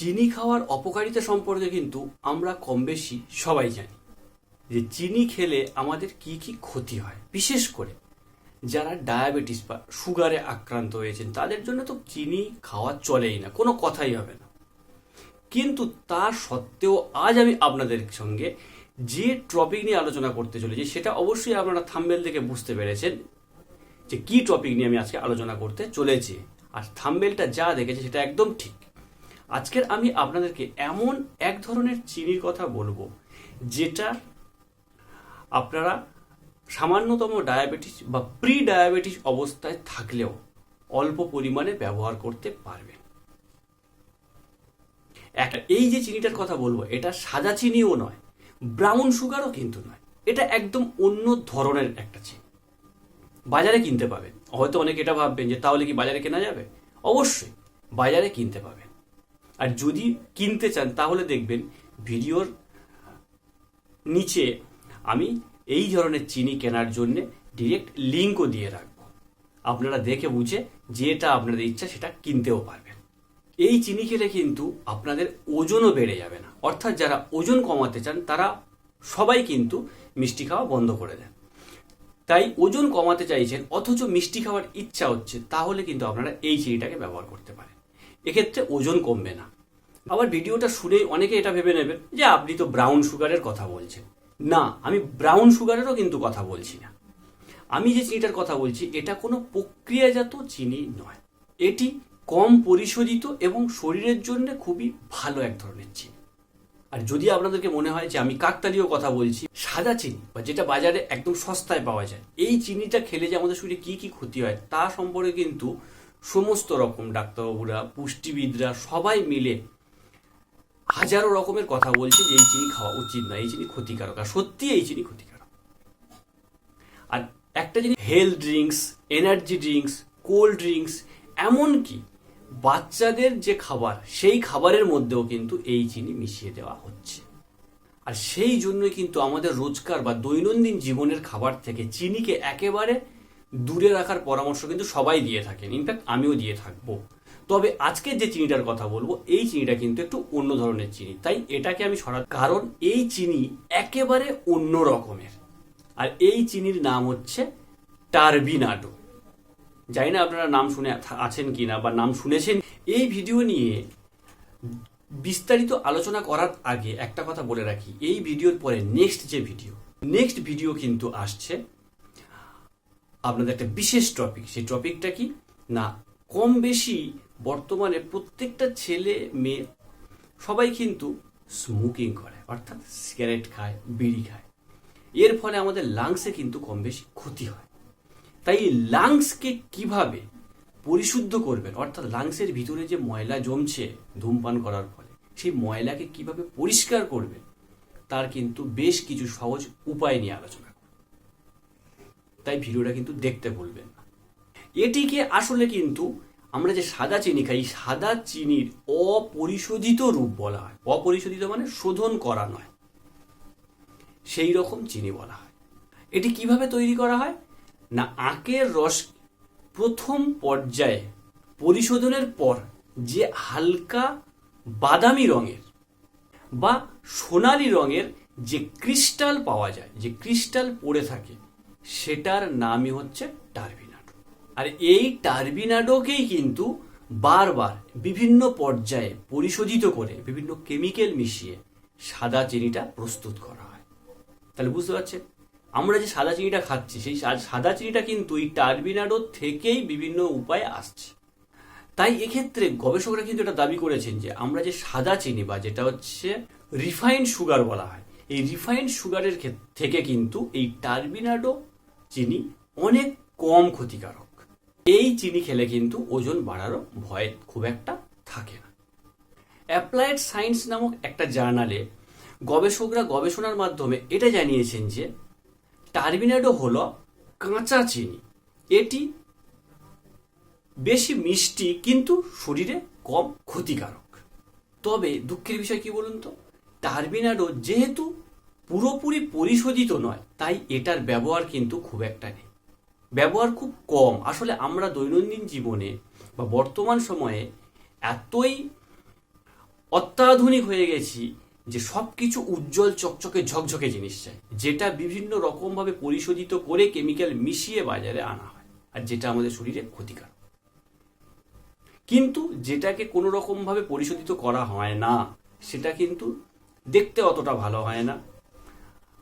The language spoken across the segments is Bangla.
চিনি খাওয়ার অপকারিতা সম্পর্কে কিন্তু আমরা কম বেশি সবাই জানি। যে চিনি খেলে আমাদের কি কি ক্ষতি হয়? বিশেষ করে যারা ডায়াবেটিস বা সুগারে আক্রান্ত হয়েছেন, তাদের জন্য তো চিনি খাওয়া চলেই না, কোনো কথাই হবে না। কিন্তু তা সত্ত্বেও আজ আমি আপনাদের সঙ্গে যে টপিক নিয়ে আলোচনা করতে চলেছি, সেটা অবশ্যই আপনারা থাম্বেল থেকে বুঝতে পেরেছেন যে কি টপিক নিয়ে আমি আজকে আলোচনা করতে চলেছি। আর থাম্বেলটা যা দেখেছে সেটা একদম ঠিক। আজকের আমি আপনাদেরকে এমন এক ধরনের চিনির কথা বলব, যেটা আপনারা সামান্যতম ডায়াবেটিস বা প্রি ডায়াবেটিস অবস্থায় থাকলেও অল্প পরিমাণে ব্যবহার করতে পারবেন। একটা এই যে চিনিটার কথা বলব, এটা সাদা চিনিও নয়, ব্রাউন সুগারও কিন্তু নয়, এটা একদম অন্য ধরনের একটা চিনি। বাজারে কিনতে পাবেন। হয়তো অনেকে এটা ভাববেন যে তাহলে কি বাজারে কেনা যাবে? অবশ্যই, বাজারে কিনতে পাবেন। আর যদি কিনতে চান, তাহলে দেখবেন ভিডিওর নিচে আমি এই ধরনের চিনি কেনার জন্য ডিরেক্ট লিঙ্কও দিয়ে রাখব। আপনারা দেখে বুঝে যেটা আপনাদের ইচ্ছা সেটা কিনতেও পারবেন। এই চিনি খেলে কিন্তু আপনাদের ওজনও বেড়ে যাবে না। অর্থাৎ যারা ওজন কমাতে চান, তারা সবাই কিন্তু মিষ্টি খাওয়া বন্ধ করে দেন। তাই ওজন কমাতে চাইছেন, অথচ মিষ্টি খাওয়ার ইচ্ছা হচ্ছে, তাহলে কিন্তু আপনারা এই চিনিটাকে ব্যবহার করতে পারেন। এক্ষেত্রে ওজন কমবে না। আবার ভিডিওটা শুনেই অনেকে এটা ভেবে নেবেন যে আপনি তো ব্রাউন সুগারের কথা বলছেন। না, আমি ব্রাউন সুগারেরও কিন্তু কথা বলছি না। আমি যে চিনিটার কথা বলছি, এটা কোনো প্রক্রিয়াজাত চিনি নয়। এটি কম পরিশোধিত এবং শরীরের জন্য খুবই ভালো এক ধরনের চিনি। আর যদি আপনাদেরকে মনে হয় যে আমি কাকতালীয় কথা বলছি, সাদা চিনি বা যেটা বাজারে একদম সস্তায় পাওয়া যায়, এই চিনিটা খেলে যে আমাদের শরীরে কি কি ক্ষতি হয়, তা সম্পর্কে কিন্তু সমস্ত রকম ডাক্তারবাবুরা, পুষ্টিবিদরা সবাই মিলে হাজারো রকমের কথা বলছে যে এই চিনি খাওয়া উচিত না এই চিনি ক্ষতিকারক। আর সত্যি এই চিনি ক্ষতিকারক। আর একটা জিনিস health drinks energy drinks cold drinks এমনকি বাচ্চাদের যে খাবার, সেই খাবারের মধ্যেও কিন্তু এই চিনি মিশিয়ে দেওয়া হচ্ছে। আর সেই জন্যই কিন্তু আমাদের রোজকার বা দৈনন্দিন জীবনের খাবার থেকে চিনিকে একেবারে দূরে রাখার পরামর্শ কিন্তু সবাই দিয়ে থাকেন। ইনফ্যাক্ট আমিও দিয়ে থাকব। তবে আজকের যে চিনিটার কথা বলব, এই চিনিটা কিন্তু একটু অন্য ধরনের চিনি। তাই এটাকে আমি সরা কারণ এই চিনি একেবারে অন্য রকমের। আর এই চিনির নাম হচ্ছে টার্বিনাডো জানি না আপনারা নাম শুনে আছেন কিনা বা নাম শুনেছেন। এই ভিডিও নিয়ে বিস্তারিত আলোচনা করার আগে একটা কথা বলে রাখি। এই ভিডিওর পরে নেক্সট যে ভিডিও নেক্সট ভিডিও কিন্তু আসছে আপনাদের একটা বিশেষ টপিক সেই টপিকটা কি? না, কম বেশি বর্তমানে প্রত্যেকটা ছেলে মেয়ে সবাই কিন্তু স্মোকিং করে, অর্থাৎ সিগারেট খায়, বিড়ি খায়। এর ফলে আমাদের লাংসে কিন্তু কম বেশি ক্ষতি হয়। তাই লাংসকে কীভাবে পরিশুদ্ধ করবেন, অর্থাৎ লাংসের ভিতরে যে ময়লা জমছে ধূমপান করার ফলে, সেই ময়লাকে কীভাবে পরিষ্কার করবেন, তার কিন্তু বেশ কিছু সহজ উপায় নিয়ে আলোচনা তাই ভিডিওটা কিন্তু দেখতে ভুলবেন এটিকে আসলে কিন্তু আমরা যে সাদা চিনি খাই, সাদা চিনির অপরিশোধিত রূপ বলা হয়। অপরিশোধিত মানে শোধন করা নয়। সেই রকম চিনি বলা হয়। এটি কীভাবে তৈরি করা হয়? না আখের রস প্রথম পর্যায়ে পরিশোধনের পর যে হালকা বাদামি রঙের বা সোনালি রঙের যে ক্রিস্টাল পাওয়া যায়, যে ক্রিস্টাল পড়ে থাকে সেটার নামই হচ্ছে টার্বিনাডো। আর এই টার্বিনাডোকেই কিন্তু বারবার বিভিন্ন পর্যায়ে পরিশোধিত করে বিভিন্ন কেমিক্যাল মিশিয়ে সাদা চিনিটা প্রস্তুত করা হয়। তাহলে বুঝতে পারছেন? আমরা যে সাদা চিনিটা খাচ্ছি, সেই সাদা চিনিটা কিন্তু এই টার্বিনাডো থেকেই বিভিন্ন উপায়ে আসছে। তাই এক্ষেত্রে গবেষকরা কিন্তু এটা দাবি করেছেন যে আমরা যে সাদা চিনি বা যেটা হচ্ছে রিফাইন্ড সুগার বলা হয়, এই রিফাইন্ড সুগারের থেকে কিন্তু এই টার্বিনাডো চিনি অনেক কম ক্ষতিকারক। এই চিনি খেলে কিন্তু ওজন বাড়ারও ভয় খুব একটা থাকে না। অ্যাপ্লায়েড সায়েন্স নামক একটা জার্নালে গবেষকরা গবেষণার মাধ্যমে এটা জানিয়েছেন যে টার্বিনাডো হল কাঁচা চিনি। এটি বেশি মিষ্টি কিন্তু শরীরে কম ক্ষতিকারক। তবে দুঃখের বিষয় কি বলুন তো? টার্বিনাডো যেহেতু পুরোপুরি পরিশোধিত নয়, তাই এটার ব্যবহার কিন্তু খুব একটা নেই। ব্যবহার খুব কম। আসলে আমরা দৈনন্দিন জীবনে বা বর্তমান সময়ে এতই অত্যাধুনিক হয়ে গেছি যে সব কিছু উজ্জ্বল, চকচকে, ঝকঝকে জিনিস চাই, যেটা বিভিন্ন রকমভাবে পরিশোধিত করে কেমিক্যাল মিশিয়ে বাজারে আনা হয়, আর যেটা আমাদের শরীরে ক্ষতিকারক। কিন্তু যেটাকে কোনো রকমভাবে পরিশোধিত করা হয় না, সেটা কিন্তু দেখতে অতটা ভালো হয় না।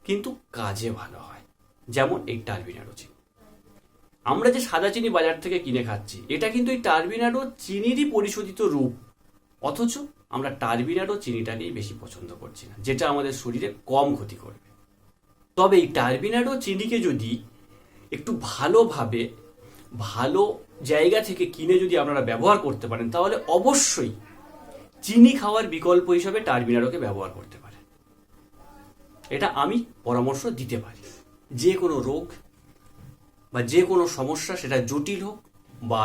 কিন্তু কাজে ভালো হয়। যেমন এই টার্বিনাডো চিনি। আমরা যে সাদা চিনি বাজার থেকে কিনে খাচ্ছি, এটা কিন্তু এই টার্বিনাডো চিনিরই পরিশোধিত রূপ। অথচ আমরা টার্বিনাডো চিনিটাকেই বেশি পছন্দ করছি না, যেটা আমাদের শরীরে কম ক্ষতি করবে। তবে এই টার্বিনাডো চিনিকে যদি একটু ভালোভাবে, ভালো জায়গা থেকে কিনে যদি আপনারা ব্যবহার করতে পারেন, তাহলে অবশ্যই চিনি খাওয়ার বিকল্প হিসাবে টার্বিনাডোকে ব্যবহার করতে পারেন। এটা আমি পরামর্শ দিতে পারি। যে কোনো রোগ বা যে কোনো সমস্যা সেটা জটিল হোক বা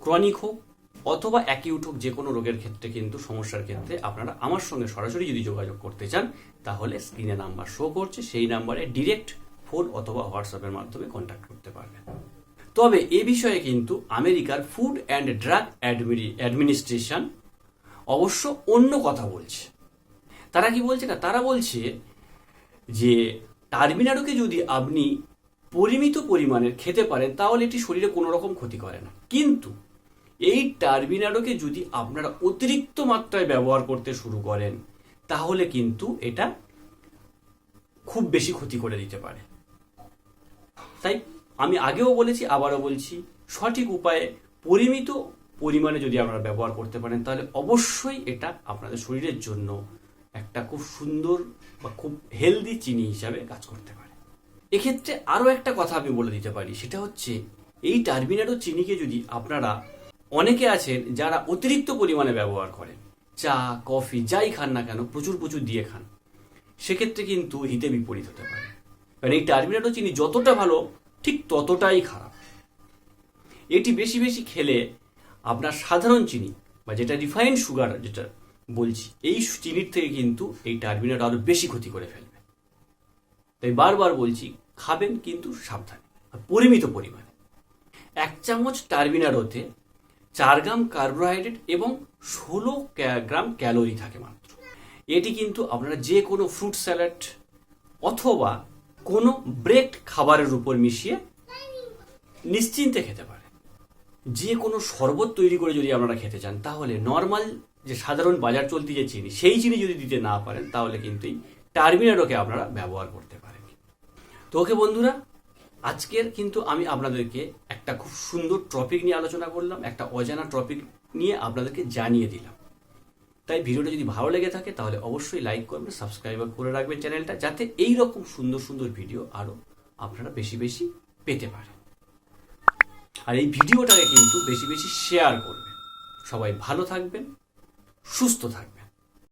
ক্রনিক হোক অথবা অ্যাকিউট হোক, যে কোনো রোগের ক্ষেত্রে কিন্তু সমস্যার ক্ষেত্রে আপনারা আমার সঙ্গে সরাসরি যদি যোগাযোগ করতে চান, তাহলে স্ক্রিনে নাম্বার শো করছে, সেই নাম্বারে ডিরেক্ট ফোন অথবা হোয়াটসঅ্যাপের মাধ্যমে কন্ট্যাক্ট করতে পারবেন। তবে এ বিষয়ে কিন্তু আমেরিকার ফুড অ্যান্ড ড্রাগ অ্যাডমিনিস্ট্রেশন অবশ্য অন্য কথা বলছে। তারা কি বলছে না? তারা বলছে যে টার্মিনাডোকে যদি আপনি পরিমিত পরিমাণের খেতে পারেন, তাহলে এটি শরীরে কোনো রকম ক্ষতি করে না। কিন্তু এই টার্বিনাডোকে যদি আপনারা অতিরিক্ত মাত্রায় ব্যবহার করতে শুরু করেন, তাহলে কিন্তু এটা খুব বেশি ক্ষতি করে দিতে পারে। তাই আমি আগেও বলেছি, আবারও বলছি, সঠিক উপায়ে পরিমিত পরিমাণে যদি আপনারা ব্যবহার করতে পারেন, তাহলে অবশ্যই এটা আপনাদের শরীরের জন্য একটা খুব সুন্দর বা খুব হেলদি চিনি হিসাবে কাজ করতে পারে। এক্ষেত্রে আরও একটা কথা আমি বলে দিতে পারি, সেটা হচ্ছে এই টার্বিনাডো চিনিকে যদি আপনারা, অনেকে আছেন যারা অতিরিক্ত পরিমাণে ব্যবহার করেন, চা, কফি, যাই খান না কেন, প্রচুর প্রচুর দিয়ে খান, সেক্ষেত্রে কিন্তু হিতে বিপরীত হতে পারে। কারণ এই টার্মিনাডো চিনি যতটা ভালো, ঠিক ততটাই খারাপ। এটি বেশি বেশি খেলে আপনার সাধারণ চিনি, বা যেটা রিফাইন্ড সুগার যেটা বলছি, এই চিনির থেকে কিন্তু এই টার্মিনাডো আরও বেশি ক্ষতি করে ফেলবে। তাই বারবার বলছি, খাবেন কিন্তু সাবধানে পরিমিত পরিমাণে। এক চামচ টার্বিনাডোতে চার গ্রাম কার্বোহাইড্রেট এবং ষোলো গ্রাম ক্যালোরি থাকে মাত্র। এটি কিন্তু আপনারা যে কোনো ফ্রুট স্যালাড অথবা কোনো ব্রেড খাবারের উপর মিশিয়ে নিশ্চিন্তে খেতে পারেন। যে কোনো শরবত তৈরি করে যদি আপনারা খেতে চান, তাহলে নর্মাল যে সাধারণ বাজার চলতি যে চিনি, সেই চিনি যদি দিতে না পারেন, তাহলে কিন্তু এই টার্মিনাডোকে আপনারা ব্যবহার করতে পারেন। তো ওকে বন্ধুরা, আজকের কিন্তু আমি আপনাদেরকে একটা খুব সুন্দর টপিক নিয়ে আলোচনা করলাম, একটা অজানা টপিক নিয়ে আপনাদেরকে জানিয়ে দিলাম। তাই ভিডিওটা যদি ভালো লেগে থাকে, তাহলে অবশ্যই লাইক করবেন, সাবস্ক্রাইব করে রাখবেন চ্যানেলটা, যাতে এই রকম সুন্দর সুন্দর ভিডিও আরও আপনারা বেশি বেশি পেতে পারেন। আর এই ভিডিওটাকে কিন্তু বেশি বেশি শেয়ার করবেন। সবাই ভালো থাকবেন। সুস্থ থাকবেন